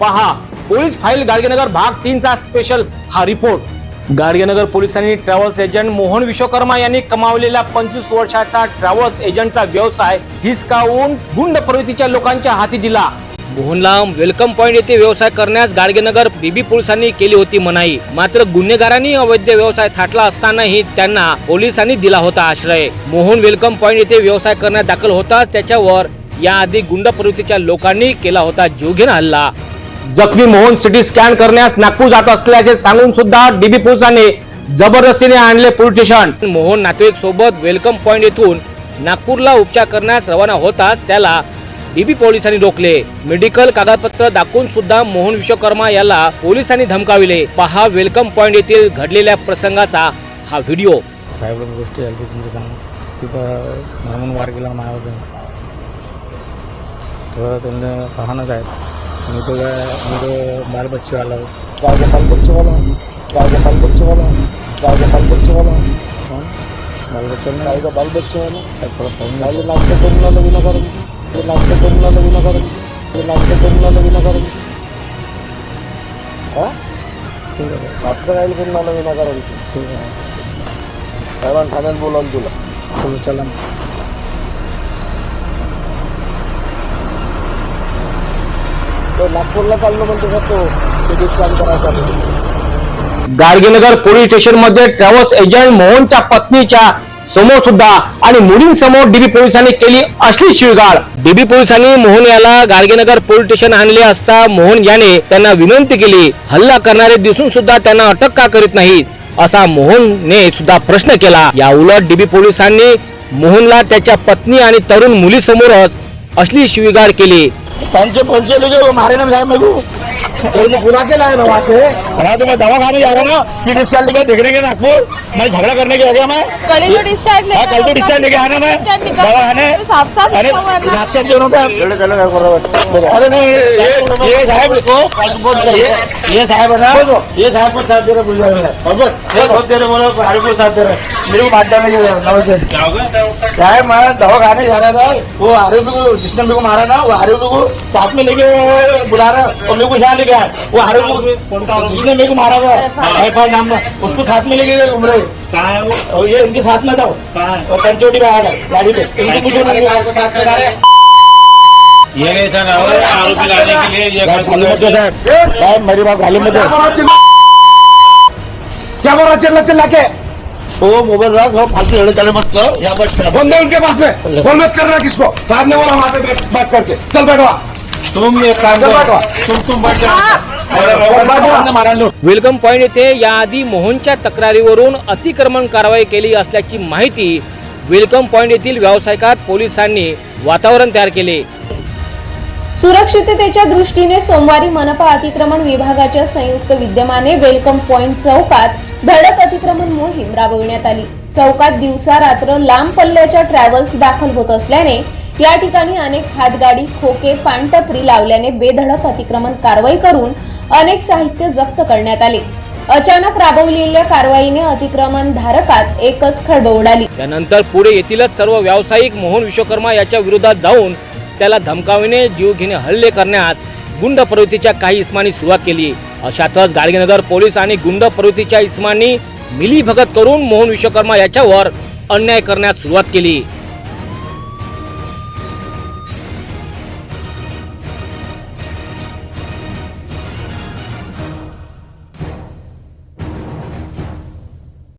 पहा police file Gadgenagar भाग तीनचा स्पेशल हा रिपोर्ट गाडगेनगर पोलिसांनी ट्रॅव्हल्स एजंट मोहन विश्वकर्मा यांनी कमावलेला पंचवीस वर्षाचा ट्रॅव्हल्स एजंटचा व्यवसाय हिसकावून गुंड प्रवृत्तीच्या लोकांच्या हाती दिला. मोहनला वेलकम पॉइंट येथे व्यवसाय करण्यास गाडगेनगर बीबी पोलिसांनी केली होती मनाई. मात्र गुन्हेगारांनी अवैध व्यवसाय थाटला असतानाही त्यांना पोलिसांनी दिला होता आश्रय. मोहन वेलकम पॉइंट येथे व्यवसाय करण्यात दाखल होताच त्याच्यावर याआधी गुंड प्रवृत्तीच्या लोकांनी केला होता जीवघेणा हल्ला. जखमी मोहन सिटी स्कॅन करण्यास नागपूर जात असल्याचे सांगून सुद्धा डीबी पोलिसांनी जबरदस्तीने आणले पोलीस स्टेशन. मोहन नातेवाईक सोबत वेलकम पॉइंट येथून नागपूरला उपचार करण्यास रवाना होताच त्याला डीबी पोलिसांनी रोखले. मेडिकल कागदपत्र दाखवून सुद्धा मोहन विश्वकर्मा याला पोलिसांनी धमकाविले. पहा वेलकम पॉइंट येथील घडलेल्या प्रसंगाचा हा व्हिडिओ. साहेब गोष्टी झाली तुमच्या सांग तिथं म्हणून वार केला माझ्यावर. तर त्यांना पाहणंच आहे. मी तो काय मी तो बाल बच्चे वाला काय का बाल बच्चे वाला काय का बाल बच्चे वाला काय का बाल बच्चे वाला बाल बच्चे काय का बाल बच्चे वाला काय थोडं पाहून काय नाटक करून विनाकारण ते नाटक करून विनाकारण ते नाटक करून विनाकारण हा ठीक आहे नाटक काय करून आलं विनाकारण ठीक आहे साहेबांना ठाण्यात बोलावलं तुला चलो तो नागपूरला चाललो म्हणतो का तो करायचा गाडगेनगर पोलीस स्टेशनमध्ये ट्रॅव्हल्स एजंट मोहनच्या पत्नीच्या समोर सुद्धा आणि मुलींसमोर डीबी पोलिसांनी केली असली शिळगाळ. डीबी पोलिसांनी मोहन याला गाडगेनगर पोलीस स्टेशन आणले असता मोहन याने त्यांना विनंती केली हल्ला करणारे दिसून सुद्धा त्यांना अटक का करीत नाही असा मोहनने सुद्धा प्रश्न केला. या उलट डीबी पोलिसांनी मोहनला त्याच्या पत्नी आणि तरुण मुलीसमोरच असली शिवीगाळ केली. पंचे पंचे लेके हो, मारे ना साहब मेरे को गुना के लाए ना वहाँ से। हाँ तो मैं दवा खाने जा रहा हूँ ना। सीटी स्कैन लेके देखने के नागपुर। मैं झगड़ा करने के आ गया मैं? कल तो डिस्चार्ज हाँ कल तो डिस्चार्ज लेके आना मैं। दवा खाने। अरे है। साफ़ साफ़ दोनों पे अरे नहीं ये ये साहब को ये ये साहब है ना। ये साहब को साथ दे रहे बुझा ये बहुत दे रहे बोलो को साथ दे रहे मेरे को बात डालने के नमस्ते। साहब मैं दवा खाने जा रहा था। वो आरोपी को सिस्टम को मारा ना वो आरोपी को साथ में लेके बुला रहा और मेरे को लेके आया वो को जिसने मेरे को मारा था एफ़ नाम का उसको साथ में लेके गए घूम रहे और ये इनके साथ में था और पंचोटी में आया था गाड़ी पे। इनको पूछो ना। इनको हैं ये नहीं था ना आरोपी लाने के लिए ये खाली मत दो साहब। साहब मेरी बात खाली मत दो। क्या बोल रहा चिल्ला चिल्ला के। वो मोबाइल रख वो फालतू लड़े चले मत करो। यहाँ पर फ़ोन दे उनके पास में। फ़ोन मत करना किसको। साहब ने बोला वहाँ पे बैठ- बात करके। चल बैठवा वेलकम पॉइंट येथे याआधी मोहनच्या तक्रारीवरून अतिक्रमण कारवाई केली असल्याची माहिती वेलकम पॉइंट येथील व्यावसायिकात पोलिसांनी वातावरण तयार केले. सुरक्षिततेच्या दृष्टीने सोमवारी मनपा अतिक्रमण विभागाच्या संयुक्त विद्यमाने वेलकम पॉइंट चौकात धडक अतिक्रमण मोहीम राबविण्यात आली. चौकात दिवसा रात्र लांब पल्ल्याच्या ट्रॅव्हल्स दाखल होत असल्याने या ठिकाणी अनेक हातगाडी खोके पानटपरी लावल्याने बेधडक अतिक्रमण कारवाई करून अनेक साहित्य जप्त करण्यात आले. अचानक राबवलेल्या कारवाईने अतिक्रमण धारकात एकच खळबळ उडाली. त्यानंतर पुढे येथीलच सर्व व्यावसायिक मोहन विश्वकर्मा याच्या विरोधात जाऊन त्याला धमकाविणे जीवघेणे हल्ले करण्यास गुंड प्रवृत्तीच्या काही इस्मांनी सुरुवात केली. अशातच गाडगेनगर पोलीस आणि गुंड प्रवृत्तीच्या इस्मांनी मिलीभगत करून मोहन विश्वकर्मा याच्यावर अन्याय करण्यास सुरुवात केली.